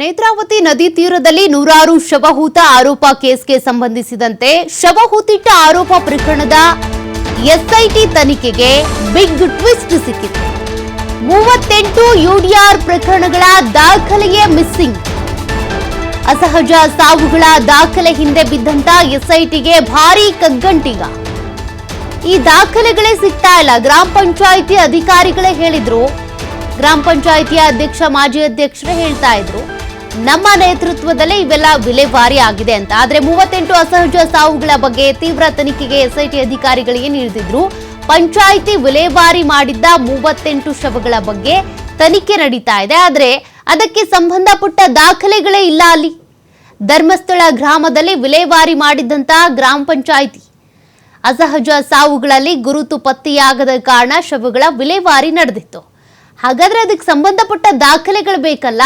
ನೇತ್ರಾವತಿ ನದಿ ತೀರದಲ್ಲಿ ನೂರಾರು ಶವಹೂತ ಆರೋಪ ಕೇಸ್ಗೆ ಸಂಬಂಧಿಸಿದಂತೆ ಶವಹೂತಿಟ್ಟ ಆರೋಪ ಪ್ರಕರಣದ ಎಸ್ಐಟಿ ತನಿಖೆಗೆ ಬಿಗ್ ಟ್ವಿಸ್ಟ್ ಸಿಕ್ಕಿದೆ. ಮೂವತ್ತೆಂಟು ಯುಡಿಆರ್ ಪ್ರಕರಣಗಳ ದಾಖಲೆಯೇ ಮಿಸ್ಸಿಂಗ್. ಅಸಹಜ ಸಾವುಗಳ ದಾಖಲೆ ಹಿಂದೆ ಬಿದ್ದಂತ ಎಸ್ಐಟಿಗೆ ಭಾರೀ ಕಗ್ಗಂಟಿಗ. ಈ ದಾಖಲೆಗಳೇ ಸಿಗ್ತಾ ಇಲ್ಲ. ಗ್ರಾಮ ಪಂಚಾಯಿತಿ ಅಧಿಕಾರಿಗಳೇ ಹೇಳಿದ್ರು. ಗ್ರಾಮ ಪಂಚಾಯಿತಿಯ ಅಧ್ಯಕ್ಷ, ಮಾಜಿ ಅಧ್ಯಕ್ಷರೇ ಹೇಳ್ತಾ ಇದ್ರು. ನಮ್ಮ ನೇತೃತ್ವದಲ್ಲೇ ಇವೆಲ್ಲ ವಿಲೇವಾರಿ ಆಗಿದೆ ಅಂತ. ಆದ್ರೆ ಮೂವತ್ತೆಂಟು ಅಸಹಜ ಸಾವುಗಳ ಬಗ್ಗೆ ತೀವ್ರ ತನಿಖೆಗೆ ಎಸ್ಐಟಿ ಅಧಿಕಾರಿಗಳಿಗೆ ನೀಡಿದ್ರು. ಪಂಚಾಯಿತಿ ವಿಲೇವಾರಿ ಮಾಡಿದ್ದ ಮೂವತ್ತೆಂಟು ಶವಗಳ ಬಗ್ಗೆ ತನಿಖೆ ನಡೀತಾ ಇದೆ. ಆದ್ರೆ ಅದಕ್ಕೆ ಸಂಬಂಧಪಟ್ಟ ದಾಖಲೆಗಳೇ ಇಲ್ಲ ಅಲ್ಲಿ. ಧರ್ಮಸ್ಥಳ ಗ್ರಾಮದಲ್ಲಿ ವಿಲೇವಾರಿ ಮಾಡಿದ್ದಂತ ಗ್ರಾಮ ಪಂಚಾಯಿತಿ. ಅಸಹಜ ಸಾವುಗಳಲ್ಲಿ ಗುರುತು ಪತ್ತೆಯಾಗದ ಕಾರಣ ಶವಗಳ ವಿಲೇವಾರಿ ನಡೆದಿತ್ತು. ಹಾಗಾದ್ರೆ ಅದಕ್ಕೆ ಸಂಬಂಧಪಟ್ಟ ದಾಖಲೆಗಳು ಬೇಕಲ್ಲ?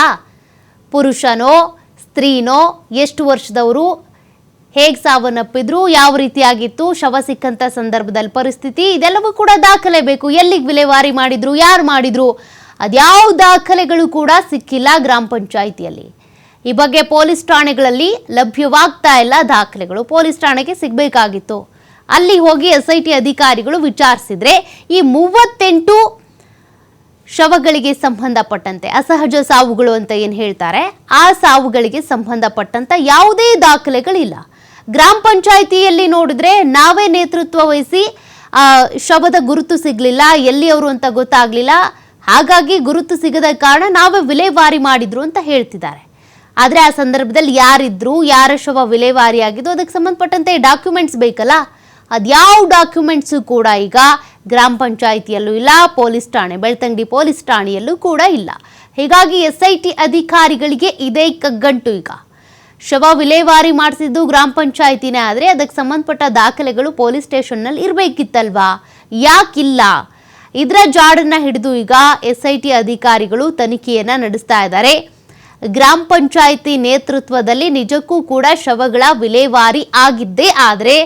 ಪುರುಷನೋ, ಸ್ತ್ರೀನೋ, ಎಷ್ಟು ವರ್ಷದವರು, ಹೇಗೆ ಸಾವನ್ನಪ್ಪಿದ್ರು, ಯಾವ ರೀತಿಯಾಗಿತ್ತು, ಶವ ಸಿಕ್ಕಂತ ಸಂದರ್ಭದಲ್ಲಿ ಪರಿಸ್ಥಿತಿ, ಇದೆಲ್ಲವೂ ಕೂಡ ದಾಖಲೆ ಬೇಕು. ಎಲ್ಲಿಗೆ ವಿಲೇವಾರಿ ಮಾಡಿದ್ರು, ಯಾರು ಮಾಡಿದ್ರು, ಅದ್ಯಾವ ದಾಖಲೆಗಳು ಕೂಡ ಸಿಕ್ಕಿಲ್ಲ ಗ್ರಾಮ ಪಂಚಾಯಿತಿಯಲ್ಲಿ. ಈ ಬಗ್ಗೆ ಪೊಲೀಸ್ ಠಾಣೆಗಳಲ್ಲಿ ಲಭ್ಯವಾಗ್ತಾ ಇಲ್ಲ ದಾಖಲೆಗಳು. ಪೊಲೀಸ್ ಠಾಣೆಗೆ ಸಿಗಬೇಕಾಗಿತ್ತು. ಅಲ್ಲಿ ಹೋಗಿ ಎಸ್ ಐ ಟಿ ಅಧಿಕಾರಿಗಳು ವಿಚಾರಿಸಿದ್ರೆ, ಈ ಮೂವತ್ತೆಂಟು ಶವಗಳಿಗೆ ಸಂಬಂಧಪಟ್ಟಂತೆ ಅಸಹಜ ಸಾವುಗಳು ಅಂತ ಏನು ಹೇಳ್ತಾರೆ? ಆ ಸಾವುಗಳಿಗೆ ಸಂಬಂಧಪಟ್ಟಂತ ಯಾವುದೇ ದಾಖಲೆಗಳಿಲ್ಲ. ಗ್ರಾಮ ಪಂಚಾಯಿತಿಯಲ್ಲಿ ನೋಡಿದ್ರೆ ನಾವೇ ನೇತೃತ್ವ ವಹಿಸಿ ಶವದ ಗುರುತು ಸಿಗ್ಲಿಲ್ಲ, ಎಲ್ಲಿ ಅವರು ಅಂತ ಗೊತ್ತಾಗ್ಲಿಲ್ಲ. ಹಾಗಾಗಿ ಗುರುತು ಸಿಗದ ಕಾರಣ ನಾವೇ ವಿಲೇವಾರಿ ಮಾಡಿದ್ರು ಅಂತ ಹೇಳ್ತಿದ್ದಾರೆ. ಆದರೆ ಆ ಸಂದರ್ಭದಲ್ಲಿ ಯಾರಿದ್ರು, ಯಾರ ಶವ ವಿಲೇವಾರಿ ಆಗಿದ್ದು ಅದಕ್ಕೆ ಸಂಬಂಧಪಟ್ಟಂತೆ ಡಾಕ್ಯುಮೆಂಟ್ಸ್ ಬೇಕಲ್ಲ? ಅದ್ಯಾವ ಡಾಕ್ಯುಮೆಂಟ್ಸು ಕೂಡ ಈಗ ಗ್ರಾಮ ಪಂಚಾಯಿತಿಯಲ್ಲೂ ಇಲ್ಲ, ಪೊಲೀಸ್ ಠಾಣೆ, ಬೆಳ್ತಂಗಡಿ ಪೊಲೀಸ್ ಠಾಣೆಯಲ್ಲೂ ಕೂಡ ಇಲ್ಲ. ಹೀಗಾಗಿ ಎಸ್ ಐ ಟಿ ಅಧಿಕಾರಿಗಳಿಗೆ ಇದೇ ಕಗ್ಗಂಟು ಈಗ. ಶವ ವಿಲೇವಾರಿ ಮಾಡಿಸಿದ್ದು ಗ್ರಾಮ ಪಂಚಾಯಿತಿನೇ ಆದರೆ ಅದಕ್ಕೆ ಸಂಬಂಧಪಟ್ಟ ದಾಖಲೆಗಳು ಪೊಲೀಸ್ ಸ್ಟೇಷನ್ನಲ್ಲಿ ಇರಬೇಕಿತ್ತಲ್ವಾ? ಯಾಕಿಲ್ಲ? ಇದರ ಜಾಡನ್ನ ಹಿಡಿದು ಈಗ ಎಸ್ ಐ ಟಿ ಅಧಿಕಾರಿಗಳು ತನಿಖೆಯನ್ನು ನಡೆಸ್ತಾ ಇದ್ದಾರೆ. ಗ್ರಾಮ ಪಂಚಾಯಿತಿ ನೇತೃತ್ವದಲ್ಲಿ ನಿಜಕ್ಕೂ ಕೂಡ ಶವಗಳ ವಿಲೇವಾರಿ ಆಗಿದ್ದೇ ಆದರೆ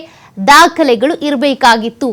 ದಾಖಲೆಗಳು ಇರಬೇಕಾಗಿತ್ತು.